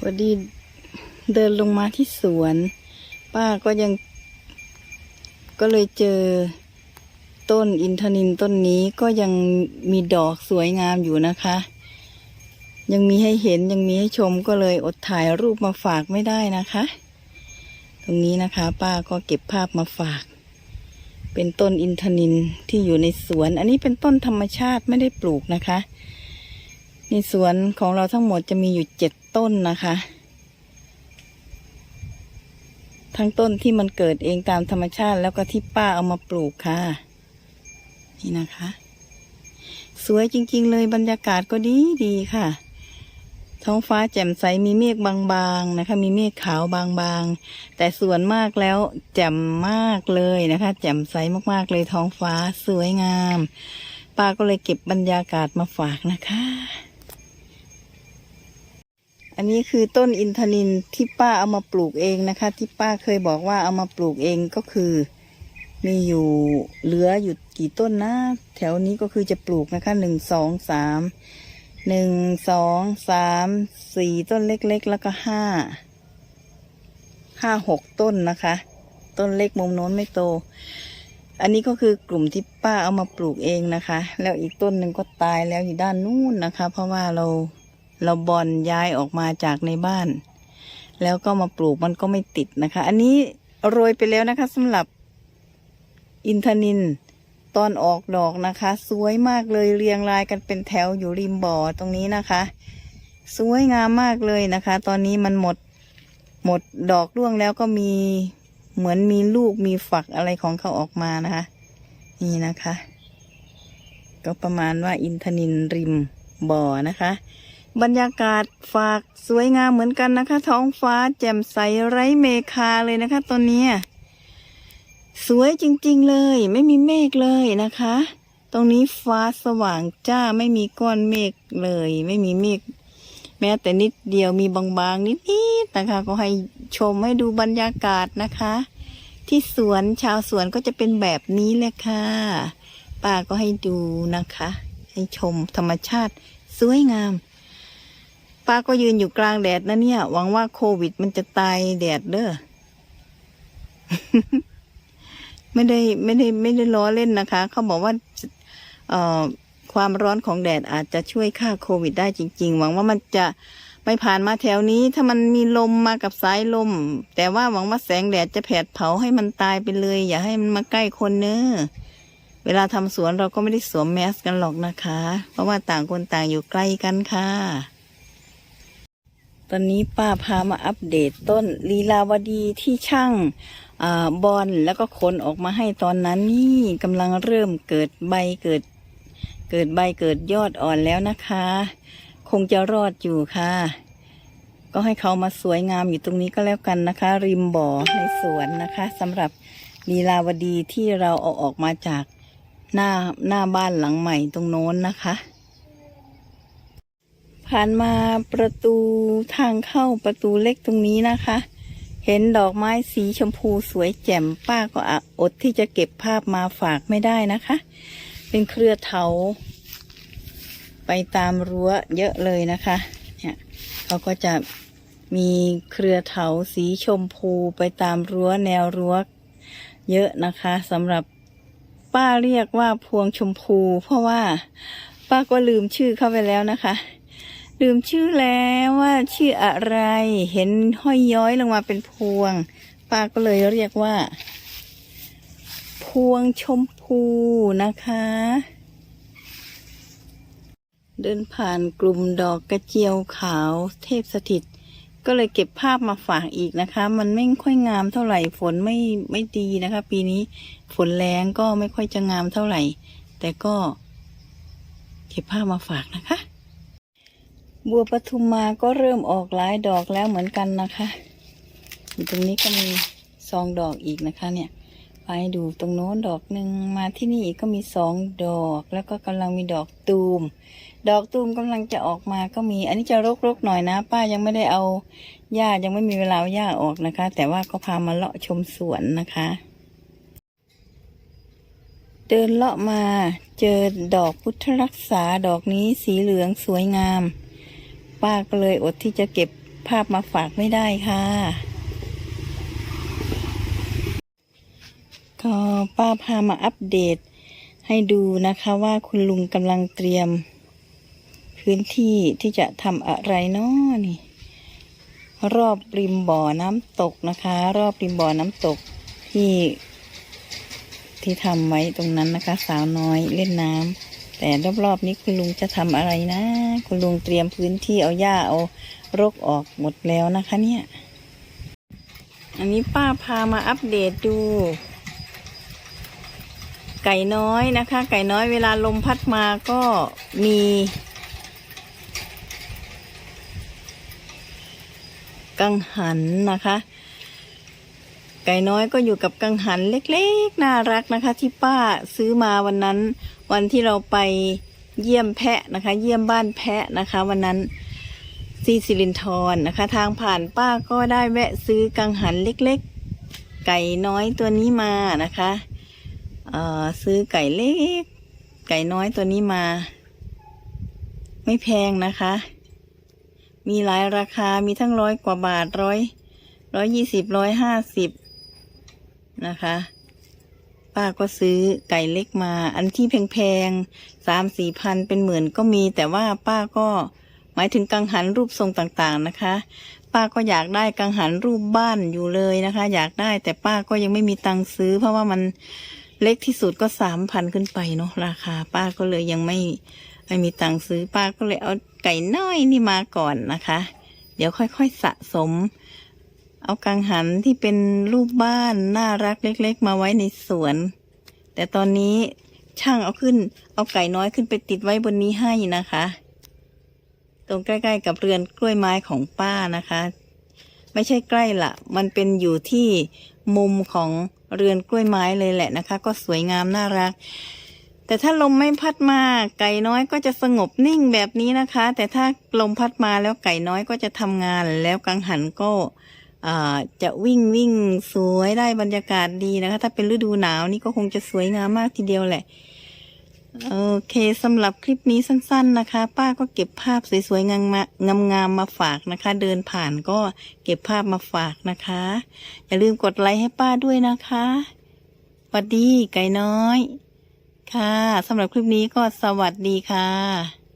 พอดีเดินลงมาที่สวน ป้าก็ยัง ก็เลยเจอต้นอินทนินต้นนี้ก็ยังมีดอกสวยงามอยู่นะคะ ยังมีให้เห็นยังมีให้ชมก็เลยอดถ่ายรูปมาฝากไม่ได้นะคะ ตรงนี้นะคะ ป้าก็เก็บภาพมาฝาก เป็นต้นอินทนินที่อยู่ในสวน อันนี้เป็นต้นธรรมชาติไม่ได้ปลูกนะคะ ในสวนของเราทั้งหมดจะมีอยู่เจ็ดต้นนะคะ ทั้งต้นที่มันเกิดเองตามธรรมชาติแล้วก็ที่ป้าเอามาปลูกค่ะ นี่นะคะ สวยจริงๆเลยบรรยากาศก็ดีดีค่ะ ท้องฟ้าแจ่มใสมีเมฆบางๆนะคะ มีเมฆขาวบางๆ แต่ส่วนมากแล้วแจ่มมากเลยนะคะ แจ่มใสมากๆเลยท้องฟ้าสวยงาม ป้าก็เลยเก็บบรรยากาศมาฝากนะคะ อันนี้คือต้นอินทนินที่ป้าเอามาปลูกเองนะคะ ที่ป้าเคยบอกว่าเอามาปลูกเองก็คือ มีอยู่เหลืออยู่กี่ต้นนะ แถวนี้ก็คือจะปลูกนะคะหนึ่งสองสามหนึ่งสองสามสี่ต้นเล็กๆ แล้วก็ห้าห้าหกต้นนะคะ ต้นเล็กมุมโน้นไม่โต อันนี้ก็คือกลุ่มที่ป้าเอามาปลูกเองนะคะ แล้วอีกต้นหนึ่งก็ตายแล้วอยู่ด้านนู้นนะคะ เพราะว่าเรา เราบอลย้ายออกมาจากในบ้าน แล้วก็มาปลูกมันก็ไม่ติดนะคะ อันนี้โรยไปแล้วนะคะสำหรับอินทนินตอนออกดอกนะคะ สวยมากเลยเรียงรายกันเป็นแถวอยู่ริมบ่อตรงนี้นะคะ สวยงามมากเลยนะคะ ตอนนี้มันหมดหมดดอกร่วงแล้วก็มีเหมือนมีลูกมีฝักอะไรของเขาออกมานะคะ นี่นะคะ ก็ประมาณว่าอินทนินริมบ่อนะคะ บรรยากาศฝากสวยงามเหมือนกันนะคะ ท้องฟ้าแจ่มใสไร้เมฆาเลยนะคะตอนนี้สวยจริง ๆ เลย ไม่มีเมฆเลยนะคะ ตรงนี้ฟ้าสว่างจ้าไม่มีก้อนเมฆเลย ไม่มีเมฆแม้แต่นิดเดียวมีบางๆ นิดๆนะคะ ก็ให้ชมให้ดูบรรยากาศนะคะ ที่สวนชาวสวนก็จะเป็นแบบนี้แหละค่ะป้าก็ให้ดูนะคะ ให้ชมธรรมชาติสวยงาม ป้าก็ยืนอยู่กลางแดดนะเนี่ย หวังว่าโควิดมันจะตายแดดเด้อ ไม่ได้ไม่ได้ไม่ได้ล้อเล่นนะคะ เขาบอกว่าเอ่อความร้อนของแดดอาจจะช่วยฆ่าโควิดได้จริง ๆ หวังว่ามันจะไม่ผ่านมาแถวนี้ ถ้ามันมีลมมากับสายลม แต่ว่าหวังว่าแสงแดดจะแผดเผาให้มันตายไปเลย อย่าให้มันมาใกล้คนเนอะเวลาทำสวนเราก็ไม่ได้สวมแมสกันหรอกนะคะ เพราะว่าต่างคนต่างอยู่ใกล้กันค่ะ ตอนนี้ป้าพามาอัปเดตต้นลีลาวดีที่ช่างอบอลแล้วก็ขนออกมาให้ตอนนั้นนี่กำลังเริ่มเกิดใบเกิด เกิดใบเกิดยอดอ่อนแล้วนะคะ คงจะรอดอยู่ค่ะ ก็ให้เขามาสวยงามอยู่ตรงนี้ก็แล้วกันนะคะ ริมบ่อในสวนนะคะสำหรับลีลาวดีที่เราเอาออกมาจากหน้าหน้าบ้านหลังใหม่ตรงโน้นนะคะ ผ่านมาประตูทางเข้าประตูเล็กตรงนี้นะคะ เห็นดอกไม้สีชมพูสวยแจ่มป้าก็อดที่จะเก็บภาพมาฝากไม่ได้นะคะ เป็นเครือเถา ไปตามรั้วเยอะเลยนะคะเนี่ยเขาก็จะมีเครือเถาสีชมพูไปตามรั้วแนวรั้วเยอะนะคะสำหรับป้าเรียกว่าพวงชมพู เพราะว่าป้าก็ลืมชื่อเข้าไปแล้วนะคะ ลืมชื่อแล้วว่าชื่ออะไร เห็นห้อยย้อยลงมาเป็นพวง ป้าก็เลยเรียกว่า พวงชมพูนะคะ เดินผ่านกลุ่มดอกกระเจียวขาวเทพสถิต ก็เลยเก็บภาพมาฝากอีกนะคะ มันไม่ค่อยงามเท่าไหร่ ฝนไม่ไม่ดีนะคะ ปีนี้ฝนแรงก็ไม่ค่อยจะงามเท่าไหร่ แต่ก็เก็บภาพมาฝากนะคะ บัวปทุมมาก็เริ่มออกหลายดอกแล้วเหมือนกันนะคะ อยู่ตรงนี้ก็มีสองดอกอีกนะคะ เนี่ย ไปดูตรงโน้นดอกหนึ่งมาที่นี่อีกก็มีสองดอก แล้วก็กำลังมีดอกตูม ดอกตูมกำลังจะออกมาก็มี อันนี้จะรกๆหน่อยนะ ป้ายังไม่ได้เอาหญ้ายังไม่มีเวลาหญ้าออกนะคะ แต่ว่าก็พามาเลาะชมสวนนะคะ เดินเลาะมาเจอดอกพุทธรักษาดอกนี้สีเหลืองสวยงาม ป้าก็เลยอดที่จะเก็บภาพมาฝากไม่ได้ค่ะ ก็ป้าพามาอัปเดตให้ดูนะคะว่าคุณลุงกำลังเตรียม พื้นที่ที่จะทำอะไรนาะนี่ รอบริมบ่อน้ำตกนะคะ รอบริมบ่อน้ำตกที่ที่ทำไว้ตรงนั้นนะคะ สาวน้อยเล่นน้ำ แต่รอบๆนี้คุณลุงจะทำอะไรนะ คุณลุงเตรียมพื้นที่เอาหญ้าเอารกออกหมดแล้วนะคะเนี่ย อันนี้ป้าพามาอัปเดตดู ไก่น้อยนะคะ ไก่น้อยเวลาลมพัดมาก็มี กังหันนะคะ ไก่น้อยก็อยู่กับกังหันเล็กๆ น่ารักนะคะ ที่ป้าซื้อมาวันนั้น วันที่เราไปเยี่ยมแพะนะคะ เยี่ยมบ้านแพะนะคะ วันนั้นซีซิลินทรนะคะ ทางผ่านป้าก็ได้แวะซื้อกังหันเล็กๆ ไก่น้อยตัวนี้มานะคะเอ่อซื้อไก่เล็ก ไก่น้อยตัวนี้มา ไม่แพงนะคะ มีหลายราคามีทั้งร้อยกว่าบาทร้อยร้อยยี่สิบร้อยห้าสิบ นะคะ ป้าก็ซื้อไก่เล็กมา อันที่แพงๆสามสี่พันเป็นหมื่นก็มี แต่ว่าป้าก็หมายถึงกังหันรูปทรงต่างๆนะคะ ป้าก็อยากได้กังหันรูปบ้านอยู่เลยนะคะ อยากได้แต่ป้าก็ยังไม่มีตังค์ซื้อ เพราะว่ามันเล็กที่สุดก็สามพันขึ้นไปเนาะราคา ป้าก็เลยยังไม่ไม่มีตังค์ซื้อป้าก็เลยเอาไก่น้อยนี่มาก่อนนะคะ เดี๋ยวค่อยๆสะสม เอากังหันที่เป็นรูปบ้านน่ารักเล็ก ๆ มาไว้ในสวน แต่ตอนนี้ช่างเอาขึ้น เอาไก่น้อยขึ้นไปติดไว้บนนี้ให้นะคะ ตรงใกล้ ๆ กับเรือนกล้วยไม้ของป้านะคะ ไม่ใช่ใกล้ละมันเป็นอยู่ที่มุมของเรือนกล้วยไม้เลยแหละนะคะ ก็สวยงามน่ารัก แต่ถ้าลมไม่พัดมาไก่น้อยก็จะสงบนิ่งแบบนี้นะคะ แต่ถ้าลมพัดมาแล้วไก่น้อยก็จะทำงานแล้วกังหันก็ จะวิ่งวิ่งสวยได้บรรยากาศดีนะคะ ถ้าเป็นฤดูหนาวนี่ก็คงจะสวยงามมากทีเดียวแหละ โอเคสำหรับคลิปนี้สั้น ๆนะคะ ป้าก็เก็บภาพสวยๆงามๆงามๆมาฝากนะคะ เดินผ่านก็เก็บภาพมาฝากนะคะ อย่าลืมกดไลค์ให้ป้าด้วยนะคะสวัสดีไก่น้อย ค่ะสำหรับคลิปนี้ก็สวัสดีค่ะ